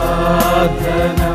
आराधना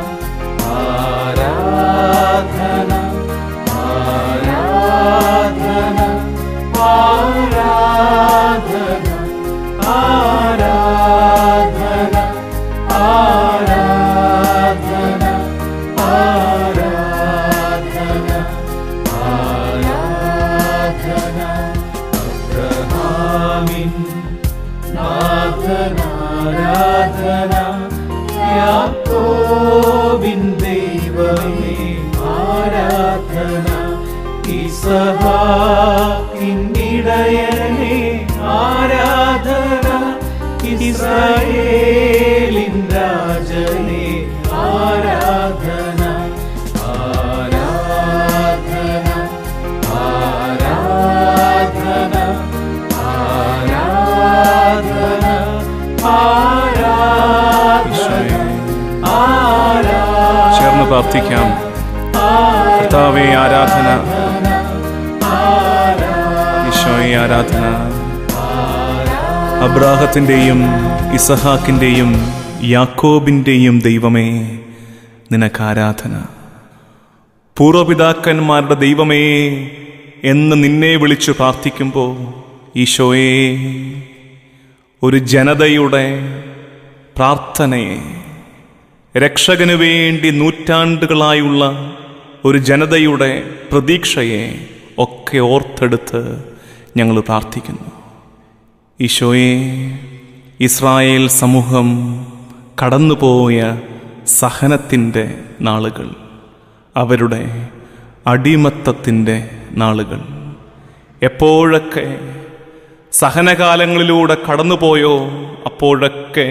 പ്രാർത്ഥിക്കാം. കർത്താവെ ആരാധന. ഈശോയെ ആരാധന. അബ്രാഹത്തിന്റെയും ഇസഹാക്കിന്റെയും യാക്കോബിന്റെയും ദൈവമേ നിനക്ക് ആരാധന. പൂർവപിതാക്കന്മാരുടെ ദൈവമേ എന്ന് നിന്നെ വിളിച്ചു പ്രാർത്ഥിക്കുമ്പോൾ ഈശോയെ ഒരു ജനതയുടെ പ്രാർത്ഥനയെ രക്ഷകന് വേണ്ടി നൂറ്റാണ്ടുകളായുള്ള ഒരു ജനതയുടെ പ്രതീക്ഷയെ ഒക്കെ ഓർത്തെടുത്ത് ഞങ്ങൾ പ്രാർത്ഥിക്കുന്നു. ഈശോയെ ഇസ്രായേൽ സമൂഹം കടന്നുപോയ സഹനത്തിന്റെ നാളുകൾ അവരുടെ അടിമത്തത്തിന്റെ നാളുകൾ എപ്പോഴൊക്കെ സഹനകാലങ്ങളിലൂടെ കടന്നുപോയോ അപ്പോഴൊക്കെ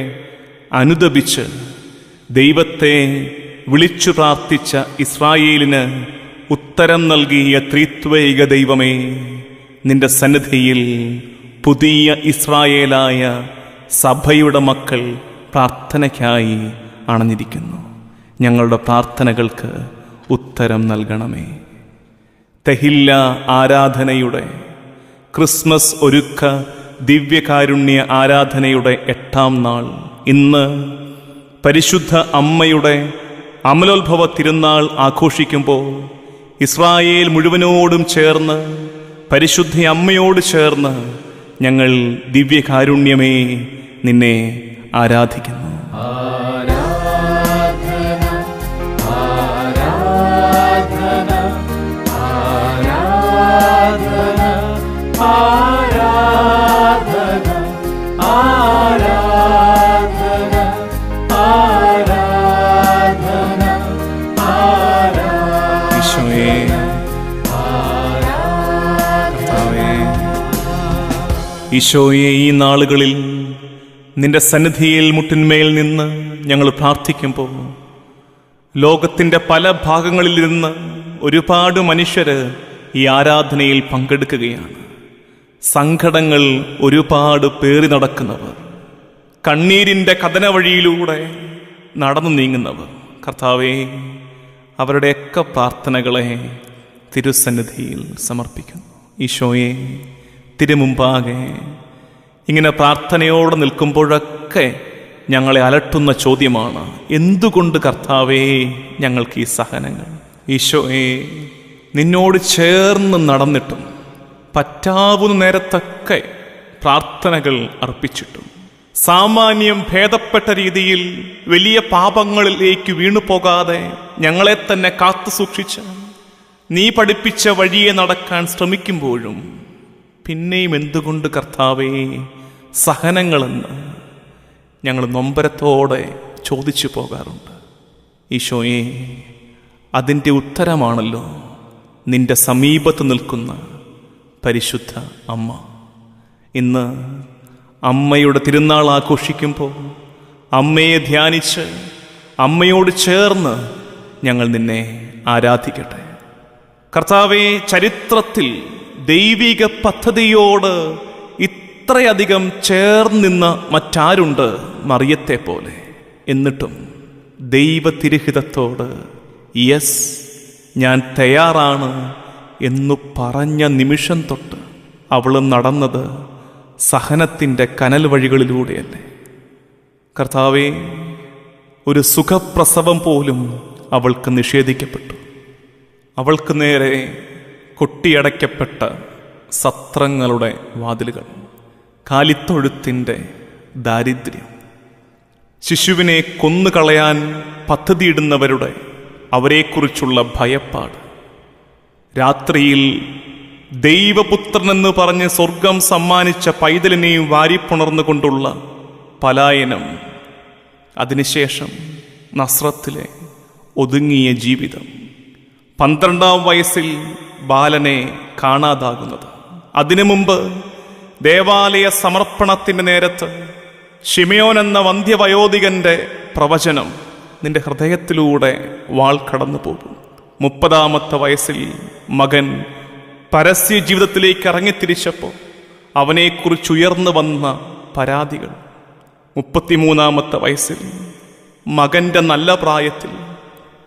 അനുദപിച്ച് ദൈവത്തെ വിളിച്ചു പ്രാർത്ഥിച്ച ഇസ്രായേലിന് ഉത്തരം നൽകിയ ത്രിത്വൈക ദൈവമേ നിന്റെ സന്നിധിയിൽ പുതിയ ഇസ്രായേലായ സഭയുടെ മക്കൾ പ്രാർത്ഥനയ്ക്കായി അണഞ്ഞിരിക്കുന്നു. ഞങ്ങളുടെ പ്രാർത്ഥനകൾക്ക് ഉത്തരം നൽകണമേ. തെഹില്ല ആരാധനയുടെ ക്രിസ്മസ് ഒരുക്ക ദിവ്യകാരുണ്യ ആരാധനയുടെ എട്ടാം നാൾ ഇന്ന് പരിശുദ്ധ അമ്മയുടെ അമലോത്ഭവ തിരുനാൾ ആഘോഷിക്കുമ്പോൾ ഇസ്രായേൽ മുഴുവനോടും ചേർന്ന് പരിശുദ്ധ അമ്മയോട് ചേർന്ന് ഞങ്ങൾ ദിവ്യകാരുണ്യമേ നിന്നെ ആരാധിക്കുന്നു. ഈശോയെ ഈ നാളുകളിൽ നിന്റെ സന്നിധിയിൽ മുട്ടിന്മേൽ നിന്ന് ഞങ്ങൾ പ്രാർത്ഥിക്കുമ്പോൾ ലോകത്തിന്റെ പല ഭാഗങ്ങളിൽ നിന്ന് ഒരുപാട് മനുഷ്യർ ഈ ആരാധനയിൽ പങ്കെടുക്കുകയാണ്. സങ്കടങ്ങൾ ഒരുപാട് പേറി നടക്കുന്നവർ കണ്ണീരിന്റെ കഥന വഴിയിലൂടെ നടന്നു നീങ്ങുന്നവർ. കർത്താവേ അവരുടെയൊക്കെ പ്രാർത്ഥനകളെ തിരുസന്നിധിയിൽ സമർപ്പിക്കുന്നു. ഈശോയെ തിരുമുമ്പാകെ ഇങ്ങനെ പ്രാർത്ഥനയോടെ നിൽക്കുമ്പോഴൊക്കെ ഞങ്ങളെ അലട്ടുന്ന ചോദ്യമാണ് എന്തുകൊണ്ട് കർത്താവേ ഞങ്ങൾക്ക് ഈ സഹനങ്ങൾ? ഈശോയെ നിന്നോട് ചേർന്ന് നടന്നിട്ടും പറ്റാവുന്ന നേരത്തൊക്കെ പ്രാർത്ഥനകൾ അർപ്പിച്ചിട്ടും സാമാന്യം ഭേദപ്പെട്ട രീതിയിൽ വലിയ പാപങ്ങളിലേക്ക് വീണു പോകാതെ ഞങ്ങളെ തന്നെ കാത്തു സൂക്ഷിച്ച് നീ പഠിപ്പിച്ച വഴിയെ നടക്കാൻ ശ്രമിക്കുമ്പോഴും പിന്നെയും എന്തുകൊണ്ട് കർത്താവേ സഹനങ്ങളെന്ന് ഞങ്ങൾ നൊമ്പരത്തോടെ ചോദിച്ചു പോകാറുണ്ട്. ഈശോയെ അതിന്റെ ഉത്തരമാണല്ലോ നിന്റെ സമീപത്ത് നിൽക്കുന്ന പരിശുദ്ധ അമ്മ. ഇന്ന് അമ്മയുടെ തിരുനാൾ ആഘോഷിക്കുമ്പോൾ അമ്മയെ ധ്യാനിച്ച് അമ്മയോട് ചേർന്ന് ഞങ്ങൾ നിന്നെ ആരാധിക്കട്ടെ. കർത്താവെ ചരിത്രത്തിൽ ദൈവിക പദ്ധതിയോട് ഇത്രയധികം ചേർന്നിന്ന മറ്റാരുണ്ട് മറിയത്തെ പോലെ. എന്നിട്ടും ദൈവ തിരുഹിതത്തോട് യെസ് ഞാൻ തയ്യാറാണ് എന്നു പറഞ്ഞ നിമിഷം തൊട്ട് അവൾ നടന്നത് സഹനത്തിന്റെ കനൽ വഴികളിലൂടെയല്ലേ കർത്താവെ ഒരു സുഖപ്രസവം പോലും അവൾക്ക് നിഷേധിക്കപ്പെട്ടു. അവൾക്ക് നേരെ കൊട്ടിയടയ്ക്കപ്പെട്ട സത്രങ്ങളുടെ വാതിലുകൾ കാലിത്തൊഴുത്തിന്റെ ദാരിദ്ര്യം. ശിശുവിനെ കൊന്നുകളയാൻ പദ്ധതിയിടുന്നവരുടെ അവരെക്കുറിച്ചുള്ള ഭയപ്പാട്. രാത്രിയിൽ ദൈവപുത്രനെന്ന് പറഞ്ഞ് സ്വർഗം സമ്മാനിച്ച പൈതലിനെയും വാരിപ്പുണർന്നുകൊണ്ടുള്ള പലായനം. അതിനുശേഷം നസ്രത്തിലെ ഒതുങ്ങിയ ജീവിതം. പന്ത്രണ്ടാം വയസ്സിൽ ബാലനെ കാണാതാകുന്നത്. അതിനു മുമ്പ് ദേവാലയ സമർപ്പണത്തിന്റെ നേരത്ത് ഷിമയോൻ എന്ന വന്ധ്യവയോധികന്റെ പ്രവചനം നിന്റെ ഹൃദയത്തിലൂടെ വാൾ കടന്നു പോകും മുപ്പതാമത്തെ വയസ്സിൽ മകൻ പരസ്യ ജീവിതത്തിലേക്ക് ഇറങ്ങിത്തിരിച്ചപ്പോൾ അവനെക്കുറിച്ച് ഉയർന്നു വന്ന പരാതികൾ. മുപ്പത്തിമൂന്നാമത്തെ വയസ്സിൽ മകന്റെ നല്ല പ്രായത്തിൽ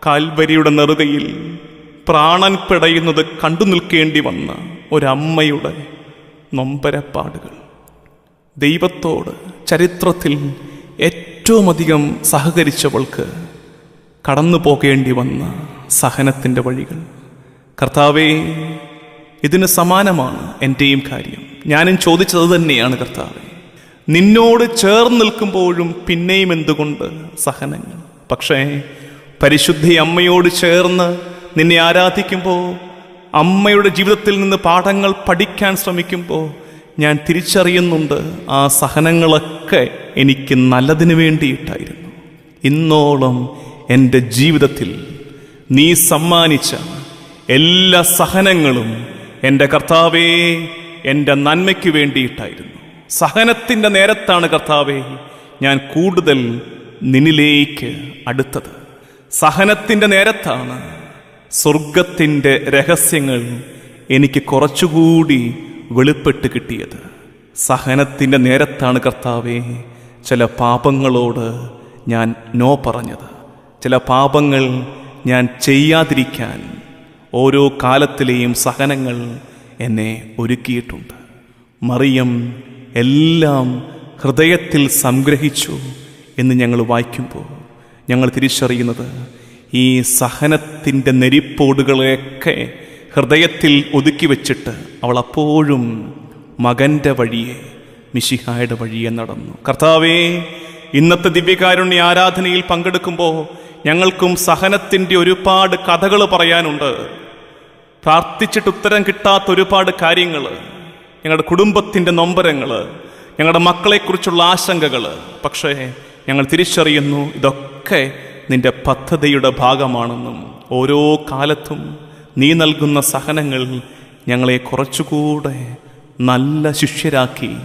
കാൽവരിയുടെ നെറുകയിൽ പ്രാണൻ പിടയുന്നത് കണ്ടു നിൽക്കേണ്ടി വന്ന ഒരമ്മയുടെ നൊമ്പരപ്പാടുകൾ. ദൈവത്തോട് ചരിത്രത്തിൽ ഏറ്റവും അധികം സഹകരിച്ചവൾക്ക് കടന്നു പോകേണ്ടി വന്ന സഹനത്തിന്റെ വഴികൾ. കർത്താവേ ഇതിന് സമാനമാണ് എന്റെയും കാര്യം. ഞാനും ചോദിച്ചത് തന്നെയാണ് കർത്താവ്. നിന്നോട് ചേർന്ന് നിൽക്കുമ്പോഴും പിന്നെയും എന്തുകൊണ്ട് സഹനങ്ങൾ? പക്ഷേ പരിശുദ്ധി അമ്മയോട് ചേർന്ന് നിന്നെ ആരാധിക്കുമ്പോൾ അമ്മയുടെ ജീവിതത്തിൽ നിന്ന് പാഠങ്ങൾ പഠിക്കാൻ ശ്രമിക്കുമ്പോൾ ഞാൻ തിരിച്ചറിയുന്നുണ്ട് ആ സഹനങ്ങളൊക്കെ എനിക്ക് നല്ലതിനു വേണ്ടിയിട്ടായിരുന്നു. ഇന്നോളം എന്റെ ജീവിതത്തിൽ നീ സമ്മാനിച്ച എല്ലാ സഹനങ്ങളും എന്റെ കർത്താവേ എന്റെ നന്മയ്ക്ക് വേണ്ടിയിട്ടായിരുന്നു. സഹനത്തിന്റെ നേരത്താണ് കർത്താവേ ഞാൻ കൂടുതൽ നിന്നിലേക്ക് അടുത്തത്. സഹനത്തിന്റെ നേരത്താണ് സ്വർഗത്തിന്റെ രഹസ്യങ്ങൾ എനിക്ക് കുറച്ചുകൂടി വെളിപ്പെട്ട് കിട്ടിയത്. സഹനത്തിന്റെ നേരത്താണ് കർത്താവേ ചില പാപങ്ങളോട് ഞാൻ നോ പറഞ്ഞത്. ചില പാപങ്ങൾ ഞാൻ ചെയ്യാതിരിക്കാൻ ഓരോ കാലത്തിലെയും സഹനങ്ങൾ എന്നെ ഒരുക്കിയിട്ടുണ്ട്. മറിയം എല്ലാം ഹൃദയത്തിൽ സംഗ്രഹിച്ചു എന്ന് ഞങ്ങൾ വായിക്കുമ്പോൾ ഞങ്ങൾ തിരിച്ചറിയുന്നത് ഈ സഹനത്തിന്റെ നെരിപ്പോടുകളെയൊക്കെ ഹൃദയത്തിൽ ഒതുക്കി വെച്ചിട്ട് അവൾ അപ്പോഴും മകന്റെ വഴിയെ മിശിഹായുടെ വഴിയെ നടന്നു. കർത്താവേ ഇന്നത്തെ ദിവ്യകാരുണ്യ ആരാധനയിൽ പങ്കെടുക്കുമ്പോൾ ഞങ്ങൾക്കും സഹനത്തിന്റെ ഒരുപാട് കഥകൾ പറയാനുണ്ട്. പ്രാർത്ഥിച്ചിട്ട് ഉത്തരം കിട്ടാത്ത ഒരുപാട് കാര്യങ്ങൾ. ഞങ്ങളുടെ കുടുംബത്തിന്റെ നൊമ്പരങ്ങൾ ഞങ്ങളുടെ മക്കളെക്കുറിച്ചുള്ള ആശങ്കകൾ. പക്ഷേ ഞങ്ങൾ തിരിച്ചറിയുന്നു ഇതൊക്കെ നിന്റെ പദ്ധതിയുടെ ഭാഗമാണെന്നും ഓരോ കാലത്തും നീ നൽകുന്ന സഹനങ്ങൾ ഞങ്ങളെ കുറച്ചുകൂടെ നല്ല ശിഷ്യരാക്കി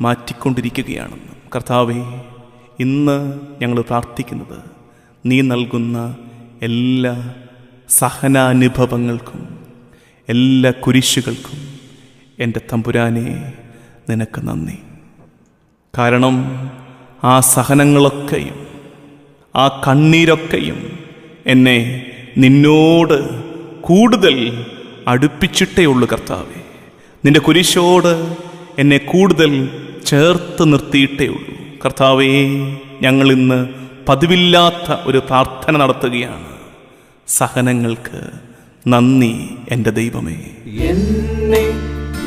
മാറ്റിക്കൊണ്ടിരിക്കുകയാണെന്നും. കർത്താവെ ഇന്ന് ഞങ്ങൾ പ്രാർത്ഥിക്കുന്നത് നീ നൽകുന്ന എല്ലാ സഹനാനുഭവങ്ങൾക്കും എല്ലാ കുരിശുകൾക്കും എന്റെ തമ്പുരാനെ നിനക്ക് നന്ദി. കാരണം ആ സഹനങ്ങളൊക്കെയും ആ കണ്ണീരൊക്കെയും എന്നെ നിന്നോട് കൂടുതൽ അടുപ്പിച്ചിട്ടേ ഉള്ളു കർത്താവെ. നിന്റെ കുരിശോട് എന്നെ കൂടുതൽ ചേർത്ത് നിർത്തിയിട്ടേ ഉള്ളൂ. കർത്താവേ ഞങ്ങൾ ഇന്ന് പതിവില്ലാത്ത ഒരു പ്രാർത്ഥന നടത്തുകയാണ്. സഹനങ്ങൾക്ക് നന്ദി എന്റെ ദൈവമേ. എന്നെ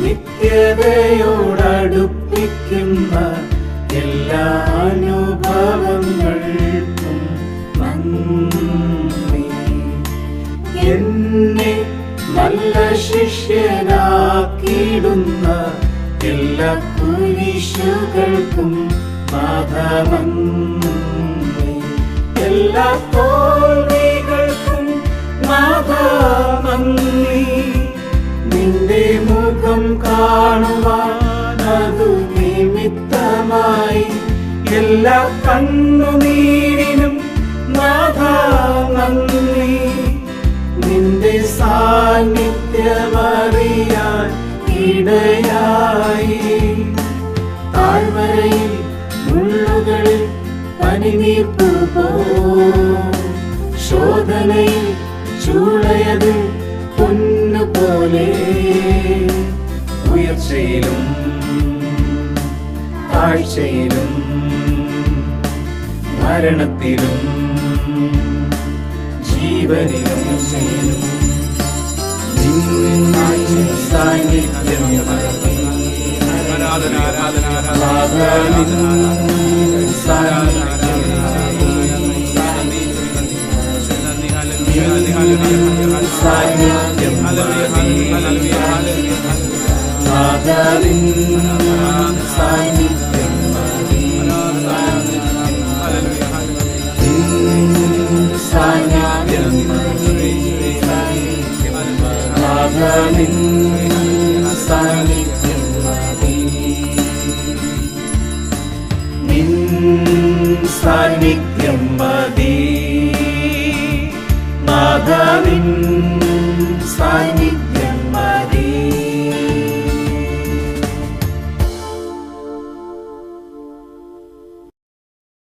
നിത്യതയോടടുപ്പിക്കുന്ന എല്ലാ അനുഭവങ്ങൾക്കും എന്നെ നല്ല ശിഷ്യനാക്കിയിടുന്ന എല്ലാ കുരിശുകൾക്കും നന്ദി. എല്ലാ കാണുവാൻ അതു നിമിത്തമായി എല്ലാ കണ്ണുനീരിനും നാഥ നന്ദി. നിന്റെ സാന്നിധ്യമറിയാൻ ഇടയായി. താഴ്വരയിൽ മുള്ളുകളിൽ പനിനീർപ്പു ശോധനയിൽ ചൂളയത് പൊന്നു പോലെ ഉയർച്ചയിലും താഴ്ചയിലും മരണത്തിലും ജീവനിലും നിൻ സാന്നിധ്യം ആരാധന ആരാധന നിൻ സാന്നിധ്യം മതി. നിൻ സാന്നിധ്യം മതി. നിൻ സാന്നിധ്യം മതി. സാന്നിധ്യം മതി. നിൻ സാന്നിധ്യം മതി. നിൻ സാന്നിധ്യം മതി നാഥ സാന്നിധ്യം മതി